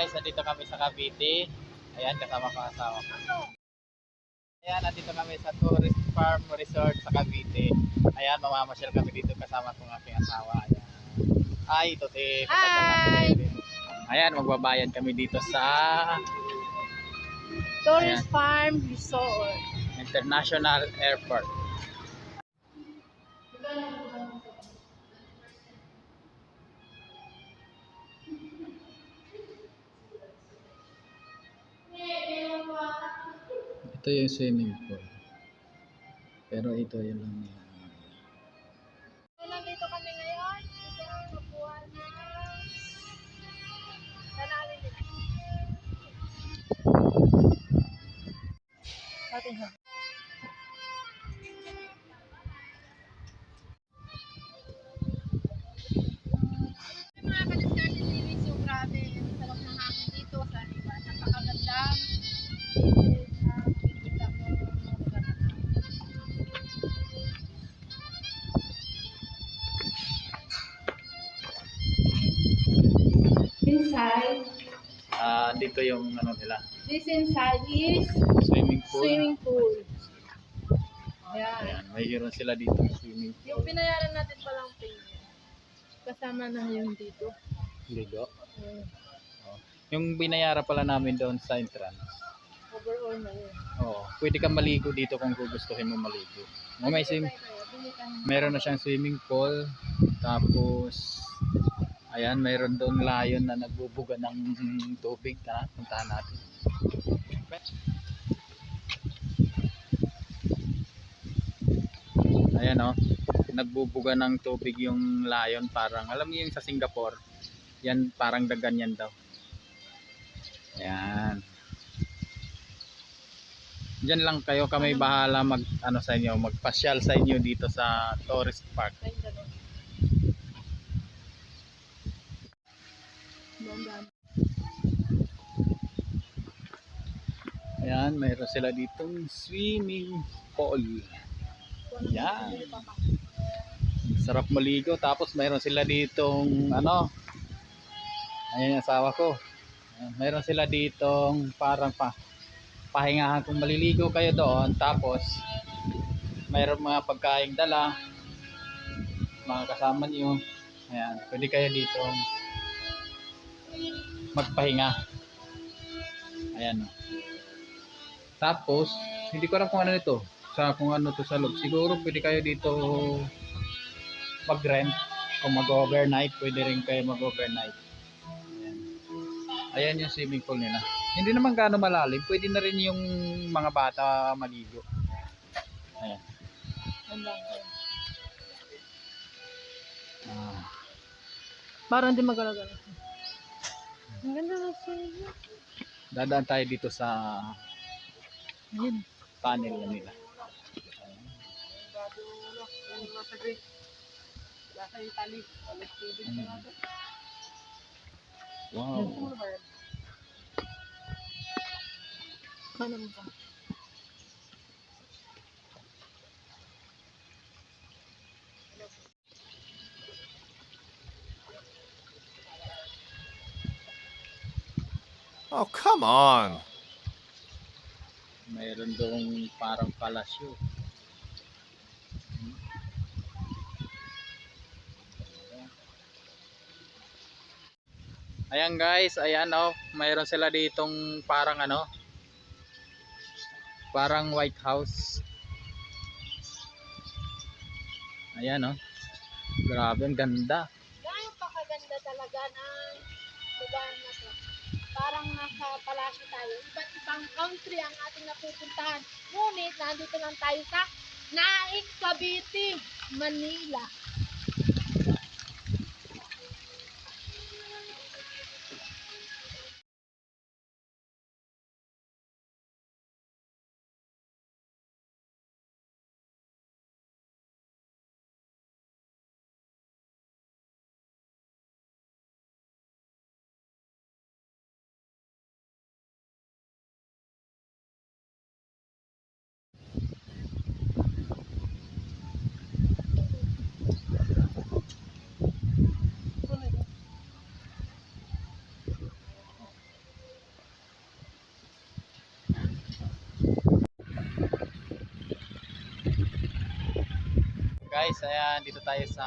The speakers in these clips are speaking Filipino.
Guys, nandito kami sa Cavite. Ayan, kasama ko ang asawa ko. Ayan, nandito kami sa Tourist Farm Resort sa Cavite. Ayan, mamamasyal kami dito kasama ko ang aking asawa. Ayan. Ay, ito si Hi! Ayan, magbabayad kami dito sa Tourist Farm Resort. International Airport. Ito yung swimming pool. Pero ito yung lang yung So, nandito kami ngayon. Ito ang mabuhan na tanawin nila. Atin. Dito yung ano nila, this inside is swimming pool. swimming pool. Ayan. Ayan, mayroon sila dito swimming pool. Yung binayaran natin palang payment. Kasama na yung dito. Ligo. Hmm. Oh. Yung binayaran pala namin doon sa entrance. Overall na yun. Oo, pwede kang maligo dito kung gugustuhin mo maligo. May swim, ng- meron na siyang swimming pool. Tapos, ayan, mayroon doon layon na nagbubuga ng tubig. Tara, puntahan natin. Ayan oh, nagbubuga ng tubig yung layon parang, alam mo yung sa Singapore, yan parang dagan yan daw. Ayan. Diyan lang kayo kami bahala mag ano sa inyo, magpasyal sa inyo dito sa tourist park. Sila ditong swimming pool. Yan. Sarap maligo. Tapos mayroon sila ditong ano. Ayan yung asawa ko. Mayroon sila ditong parang pa pahingahan kung maliligo kayo doon. Tapos mayroon mga pagkaing dala. Mga kasama niyo. Ayan, pwede kayo dito magpahinga. Ayan. Tapos, hindi ko alam kung ano nito. Sa kung ano to sa loob. Siguro pwede kayo dito mag-rent. Kung mag-overnight, pwede rin kayo mag-overnight. Ayan. Ayan yung swimming pool nila. Hindi naman gaano malalim. Pwede na rin yung mga bata maligo. Ayan. Ah. Parang di magalagal. Ang ganda na siya. Dadaan tayo dito sa Ayun. tunnel na nila. Ayan. Wow. Ano mo ba? Oh, come on. Mayroon doong parang palasyo. Ayan guys, ayan oh, mayroon sila ditong parang ano, parang White House. Ayan oh, grabe ang ganda. Gano'ng pakaganda talaga ng lugar na to. Parang nasa palasyo tayo. Iba't ibang country ang ating napupuntahan. Ngunit, nandito lang tayo sa Naik Cavite, Manila. Guys, ayan, dito tayo sa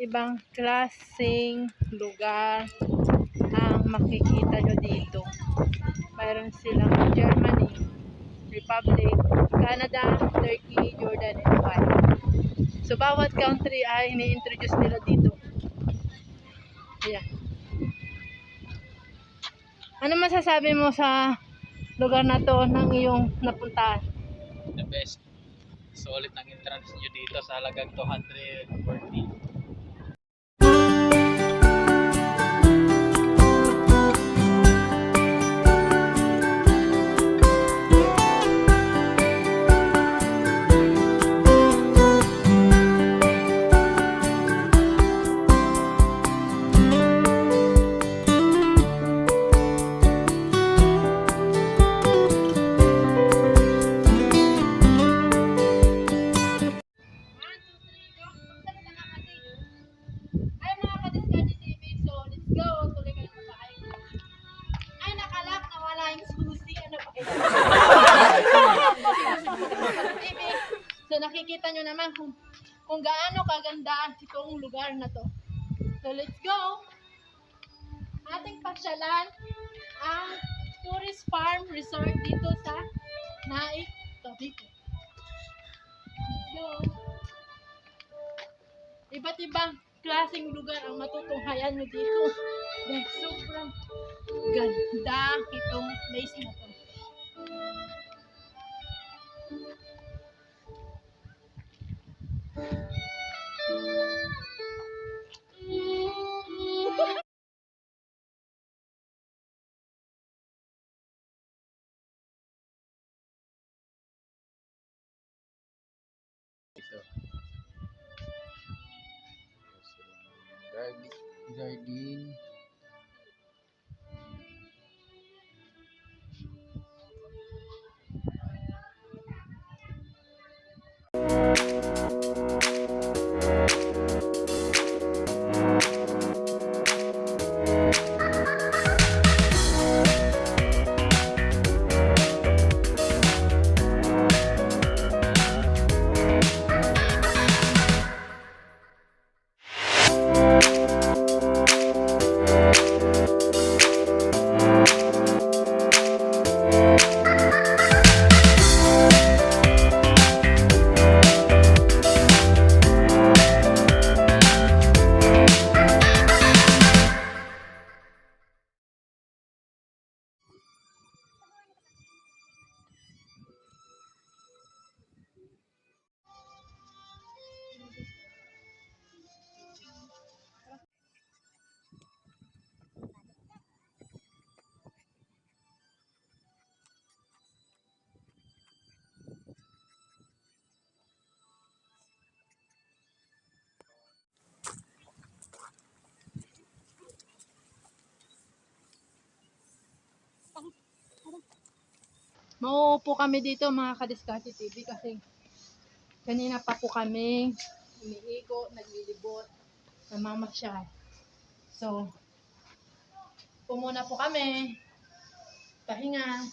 ibang klaseng lugar ang makikita nyo dito. Mayroon silang Germany, Republic, Canada, Turkey, Jordan, and Dubai. So bawat country ay ini-introduce nila dito. Ayan. Ano masasabi mo sa lugar na to ng iyong napuntahan? The best. Solid ang entrance nyo dito sa halagang 240. Nakikita nyo naman kung, kung gaano kaganda itong lugar na to. So, let's go. Ating pasyalan ang tourist farm resort dito sa Naik, Cavite. Let's go iba't ibang klaseng lugar ang matutunghayan nyo dito. Dahil sobrang ganda itong place na to. Garden. Garden. Mauupo kami dito mga Kadiskarte TV kasi kanina pa po kami umiiko, naglilibot, namamasyal. So, pumuna po kami, pahinga,